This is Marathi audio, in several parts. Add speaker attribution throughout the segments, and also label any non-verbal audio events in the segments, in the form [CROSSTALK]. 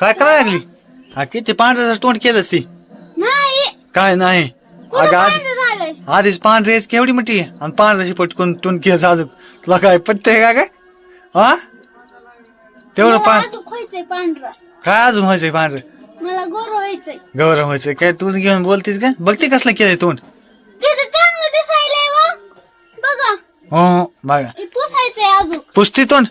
Speaker 1: काय करायला लागली? हा किती पांढऱ्याचं तोंड केलंच ती?
Speaker 2: नाही.
Speaker 1: काय नाही?
Speaker 2: कुठं
Speaker 1: अगं आज
Speaker 2: पांढरं झालंय?
Speaker 1: आधीच पांढरेच केवढी मोठी आहे? आणि पांढऱ्याची पटकून तोंड केलं अजून. तुला काय पटतंय का काय हा? तेवढं
Speaker 2: मला
Speaker 1: पा
Speaker 2: अजून व्हायचंय पांढरं.
Speaker 1: काय अजून व्हायचंय पांढरं?
Speaker 2: मला गोर व्हायचंय.
Speaker 1: गौरव व्हायचं काय तू घेऊन बोलतीस का बघते कसलं केलंय तोंड.
Speaker 2: तिथं चांगलं दिसायलंय व. बघा.
Speaker 1: हो बघा.
Speaker 2: हे पुसायचंय अजून.
Speaker 1: पुसती तोंड?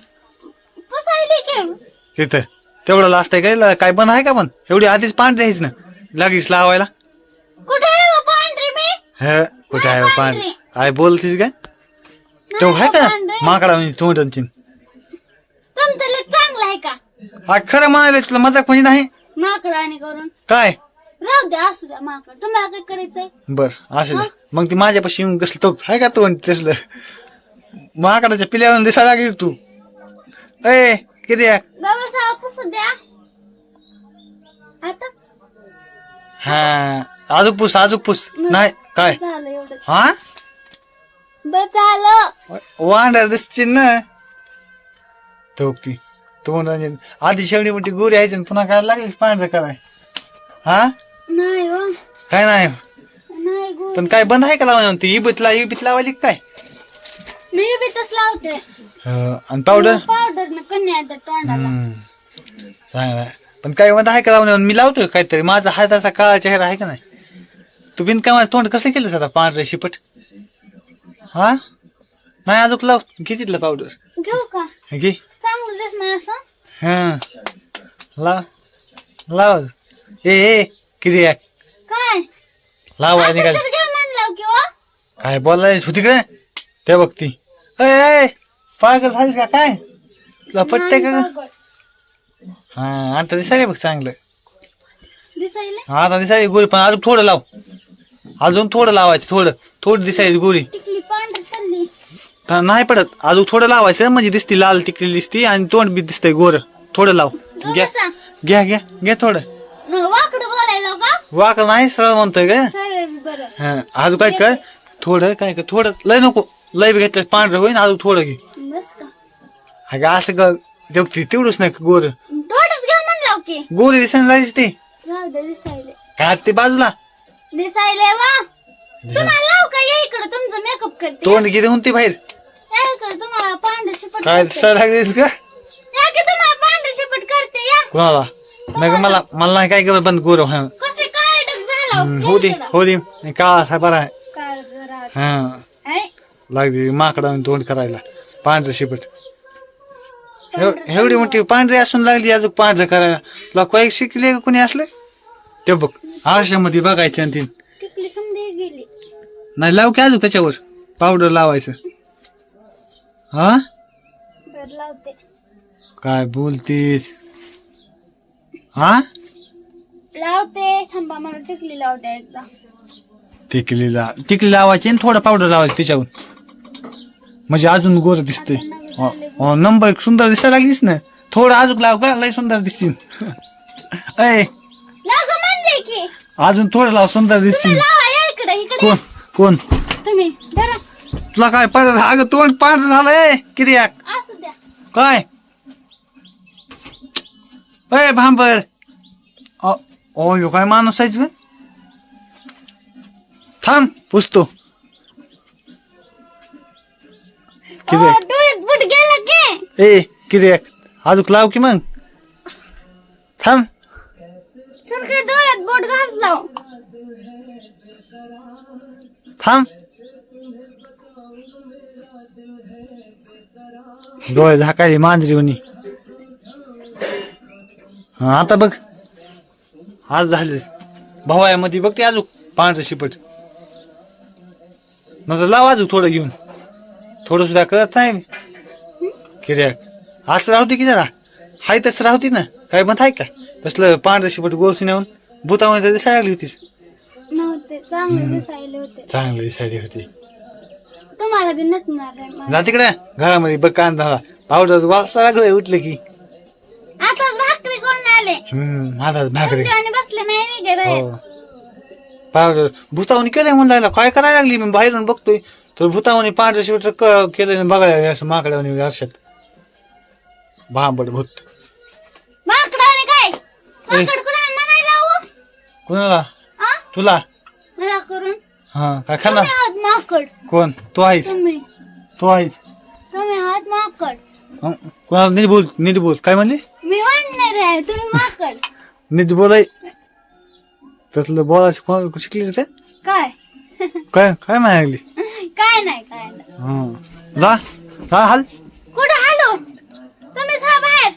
Speaker 2: पुसायले की.
Speaker 1: तिथं. तेवढं लाजतंय काय? काय बंद आहे का पण? एवढी आधीच पांढरी आहेच ना. लागलीस लावायला.
Speaker 2: कुठे आहे व पांढरी मी?
Speaker 1: हे कुठे आहे. काय बोलतीस काय?
Speaker 2: नाही
Speaker 1: तेव्हा आहे
Speaker 2: व
Speaker 1: का. माकडा म्हणजे तोंड आणि तीन.
Speaker 2: तुमचं चांगलं आहे का?
Speaker 1: हा खरं म्हणाले तुला मजाक म्हणजे नाही?
Speaker 2: करून.
Speaker 1: काय?
Speaker 2: राहू द्या असू द्या माकड. तुम्हाला काय करायचंय?
Speaker 1: बर असं दे. मग ती माझ्यापाशी येऊन कसलं तो आहे का तोंड तसलं? माकडाच्या पिल्यावर दिसायला लागलीस तू. ए किती आहे?
Speaker 2: द्या आता?
Speaker 1: हा आजूक पुस आजूक पुस. नाही काय?
Speaker 2: झालं एवढं
Speaker 1: हा?
Speaker 2: बस झालं.
Speaker 1: वांडर दिसतील ना. तो ती तोंड आणि- आधी शेवटी मोठी गोरी आहे आणि पुन्हा काय लागलीस पांढरं कराय हा?
Speaker 2: नाही हो.
Speaker 1: काय नाही?
Speaker 2: नाही गो
Speaker 1: पण काय बंद आहे का लावून ती इबतला इबत लावायली का काय?
Speaker 2: मी बी तस लावते.
Speaker 1: हं, आणि पावडर?
Speaker 2: पावडर न कन्या येतात तोंडाला.
Speaker 1: चांगलं. पण काय बंद आहे का लावून मी लावतोय काहीतरी. माझा हात असा काळा चेहरा आहे का नाही? तू बिन काय तोंड कसं केलंस आता? पांढरे शिपट? हा? नाही अजून लाव. घे तिथलं पावडर.
Speaker 2: घेऊ का?
Speaker 1: घे.
Speaker 2: चांगलं असं.
Speaker 1: हा. लाव लाव. ए ए क्रिया.
Speaker 2: काय?
Speaker 1: लाव आणि
Speaker 2: आता
Speaker 1: काय
Speaker 2: तर घे म्हणलं किंवा
Speaker 1: काय होती काय ते बघती. ए ए, पागल झालीस का? काय? तुला पटतंय का ग? हा आता दिसायला बघ चांगलं.
Speaker 2: दिसायले?
Speaker 1: हा आता दिसायची गोरी पण अजून थोडं लाव. अजून थोडं लावायचं थोडं थोडं दिसायची गोरी.
Speaker 2: टिकली पांढरी
Speaker 1: नाही पडत. अजून थोडं लावायचं म्हणजे दिसती लाल टिकली दिसती आणि तोंड बी दिसतंय गोर. थोडं लाव. घ्या. घ्या घ्या घ्या थोडं.
Speaker 2: न वाकडं बोलायला का?
Speaker 1: वाकड नाही सरळ म्हणतोय का
Speaker 2: बरं.
Speaker 1: हा अजून काय कर? थोडं काय कर? थोडं लय नको. लय घेतलं पांढरं होईन अजून थोडं घे.
Speaker 2: बस का?
Speaker 1: अगं असं का तेवढी तेवढंच नाही का गोर?
Speaker 2: थोडंच घे म्हणलं की.
Speaker 1: गोरी दिसायला जायची ते.
Speaker 2: राहू दे दिसायले.
Speaker 1: काय ते बाजूला?
Speaker 2: दिसायले वा. तुम्हाला लावू का? या इकडं तुमचं मेकअप करते.
Speaker 1: तोंड किती होती बाहेर.
Speaker 2: या इकडं तुम्हाला पांढर शिपट
Speaker 1: काय
Speaker 2: करते.
Speaker 1: लागलीस का
Speaker 2: या की तुम्हाला पांढर शिपट करते या.
Speaker 1: कोणाला? नाही मला मला नाही काय करत बंद गोर हा.
Speaker 2: कसे काय डग झाला
Speaker 1: हम्म, हो दे हो दे. काळा आहे बरा आहे.
Speaker 2: काळ जरा.
Speaker 1: हा. लागली माकडा तोंड करायला. पांढरं शिपट. एव- एवढी मोठी पांढरी असून लागली अजून पांढरं करायला तुला काही शिकले का कोणी असले? ते बघ आरशामध्ये बघायचं आणि तीन. नाही लाव की अजून त्याच्यावर? पावडर लावायचं. हा? काय बोलतीस? हा?
Speaker 2: लावते. थांबा मला टिकली लावते एकदा.
Speaker 1: टिकली ला टिकली लावायची आणि थोडं पावडर लावायचं त्याच्यावर म्हणजे अजून गोर दिसते नंबर सुंदर दिसायला लागलीस ना. थोडं अजून लाव का लय सुंदर दिसतील. [LAUGHS] अय अजून थोडं लाव सुंदर दिसतील. कोण? कोण? तुला काय पाहिजे अगं तोंड पांढरं झालंय किर्याक. काय? अय भांबर. ओ काय माणूस आहेच थांब पुसतो. किती
Speaker 2: अहो, डोळ्यात बुट गेला की.
Speaker 1: ए किती अजून लाव की मग. थांब.
Speaker 2: सारखं डोळ्यात बोट घातला
Speaker 1: थांब. डोळे झाकायचे मांजरी म्हणी. हा आता बघ. आज झाले. भवायामध्ये बघ ते अजून पांढरं शिपट. नंतर लाव अजून थोडं घेऊन. थोडं सुद्धा कळत नाही? किर्याक. असं राहते की जरा. हाय तसं राहते ना. काय मत आहे का? तसलं पांढरं शिपट गोलसी नेऊन भूतामध्ये दिसायला लागली होतीस.
Speaker 2: नव्हते. चांगले दिसायले होते.
Speaker 1: चांगली दिसायली होती.
Speaker 2: तुम्हाला बी नटणार आहे मला.
Speaker 1: जा तिकडे. घरामध्ये बघ कांदा. पावडर वासा लागलं उठलं की.
Speaker 2: आताच भाकरी करून आले.
Speaker 1: हम्म माझा भाकरी.
Speaker 2: आणि बसले नाही मी काय बाहेर.
Speaker 1: हो. पावडर. भूतावणी केलंय म्हणून लागला काय करायला लागली मी? बाहेरून बघतोय. तर भूतावणी पांढऱ्या शिवट केलं बघायला असं माकडावणी वर्षात भांबड भूत.
Speaker 2: काय? माकड कुणाला म्हणायला
Speaker 1: कोणाला?
Speaker 2: आ?
Speaker 1: तुला.
Speaker 2: मला करून.
Speaker 1: हा काय खाणार
Speaker 2: तुम्ही आहात माकड.
Speaker 1: कोण? तू आहेस.
Speaker 2: तुम्ही.
Speaker 1: तू आहेस.
Speaker 2: तुम्ही आहात माकड.
Speaker 1: हं, कोणाला नीट बोल नीट बोल. काय म्हणली?
Speaker 2: मी म्हणणार आहे तुम्ही [LAUGHS] माकड.
Speaker 1: नीट बोलाय. कोण शिकलीस का
Speaker 2: काय?
Speaker 1: काय काय म्हणायला लागली
Speaker 2: काय नाही काय नाही.
Speaker 1: हा जा जा हाल.
Speaker 2: कुठं तुम्हीच हा बाहेर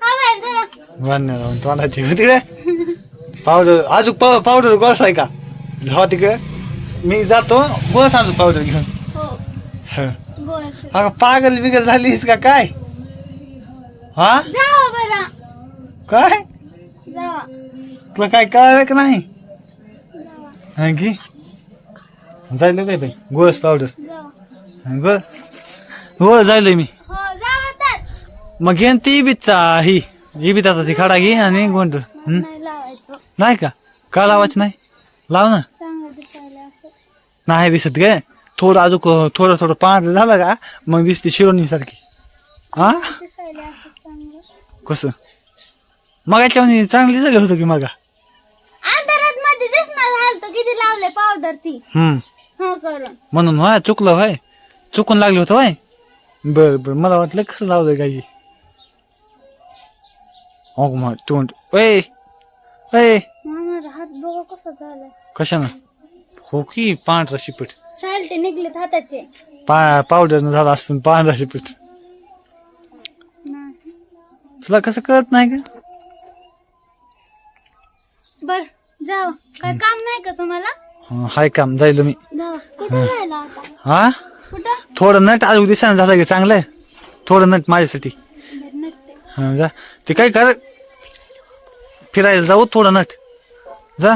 Speaker 2: हा
Speaker 1: राहून पावडर अजून पाव पावडर गोळस आहे का? जावा तिकडे. मी जातो गोळस आणतो पावडर घेऊन.
Speaker 2: हो.
Speaker 1: हं.
Speaker 2: गोल
Speaker 1: अगं पागल बिगल झालीस का काय? हा?
Speaker 2: जावा बरं.
Speaker 1: काय?
Speaker 2: जावा.
Speaker 1: तुला काय कळलं का नाही? की? जायलो काय बाई? गोळस पावडर गोळ गोळ जायलोय मी.
Speaker 2: हो
Speaker 1: मग घेन ती बीचा ही. ही बी ती खडा घे आणि गोंड हं?
Speaker 2: नाही
Speaker 1: का? का लावायचं नाही? लाव ना. नाही दिसत गे. थोडं अजून थोडं थोडं पांढरं झालं का मग दिसते शिरोणी सारखी हा कसं? मग चांगली झाली होतं की मग?
Speaker 2: अंधारात मध्ये दिसणार हालतो. किती लावले पावडर ती?
Speaker 1: हम्म
Speaker 2: हो करून
Speaker 1: म्हणून व्हाय चुकलं व्हाय चुकून लागलं होतं व्हाय बर बर मला वाटलं खरं लावलं काही हो मग तोंड. ए ए
Speaker 2: माझा हात बघा कसा झाला
Speaker 1: कशानं? हो की पांढरा शिपट.
Speaker 2: सालटे निघलेत हाताचे.
Speaker 1: पा पावडरनं झालं असतं पांढरा शिपट.
Speaker 2: नाही.
Speaker 1: तुला कसं कळत नाही का?
Speaker 2: बर जावा. काय काम नाही का तुम्हाला?
Speaker 1: हाय काम जायलो मी. हा. थोडं नट अजून दिसानं झालं की चांगलं थोडं नट माझ्यासाठी.
Speaker 2: बरं
Speaker 1: हा जा. ते काय कर. फिरायला जाऊ थोडं नट. जा.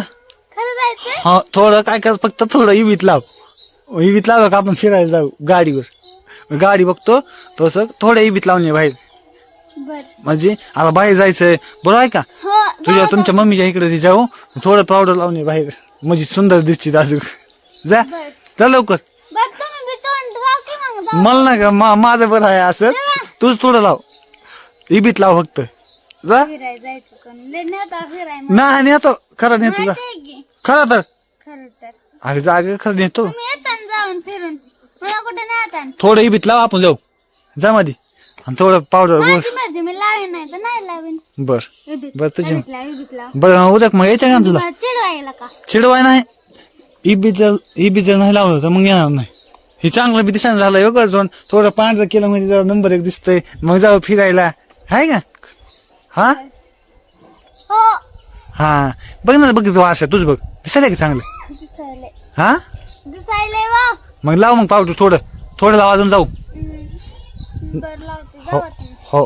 Speaker 1: हा थोडं काय कर फक्त थोडं इवीत लाव. इवीत लाव का आपण फिरायला जाऊ? गाडीवर. गाडी बघतो तसं थोडं इवीत लावून ये बाहेर.
Speaker 2: बर.
Speaker 1: म्हणजे आता बाहेर जायचंय. बरोबर आहे का?
Speaker 2: हो
Speaker 1: तुझ्या तुमच्या मम्मीच्या इकडे जाऊ. थोडं पावडर लावून ये बाहेर. म्हणजे सुंदर दिसते अजून जा जा लवकर.
Speaker 2: बी तोंड की मग
Speaker 1: मला ना का मा- माझं बरं आहे असं. तूच थोडं लाव. इबीत लाव फक्त. जा.
Speaker 2: फिराय जायचं कोण? लय नेता फिराय मग.
Speaker 1: नाही नेतो. खरं नेतो जा.
Speaker 2: की?
Speaker 1: खरं तर.
Speaker 2: खरं तर.
Speaker 1: अगं जाग खरं नेतो.
Speaker 2: तुम्ही येताना जाऊन फिरून. मला कुठे नाही येताना
Speaker 1: थोडं इबीत लाव आपण जाऊ. जा मध्ये आणि थोडं पावडर
Speaker 2: माझी मर्जी मी लावेन नाही तर नाही लावेन.
Speaker 1: बर.
Speaker 2: इबीत
Speaker 1: बर तुझी
Speaker 2: लाव
Speaker 1: बरं उद्या मग यायचं का तुला?
Speaker 2: मला चिडवायला का?
Speaker 1: चिडवाय नाही. इबीत जर जर नाही लावलं तर मग येणार नाही. हे चांगलं बी दिसायला झालंय बघ दोन थोडं पांढरं केलं म्हणजे जरा नंबर एक दिसतंय. मग जाऊ फिरायला. हाय का? हा?
Speaker 2: हो.
Speaker 1: हा. बघ ना बघ वारसा तुझ बघ. दिसायला की चांगलं?
Speaker 2: दिसायले
Speaker 1: हा?
Speaker 2: दिसायले वा
Speaker 1: मग लाव मग पावडर थोडं. थोडं लावा अजून जाऊ.
Speaker 2: बर लावते.
Speaker 1: हो
Speaker 2: जावा तुम्ही
Speaker 1: हो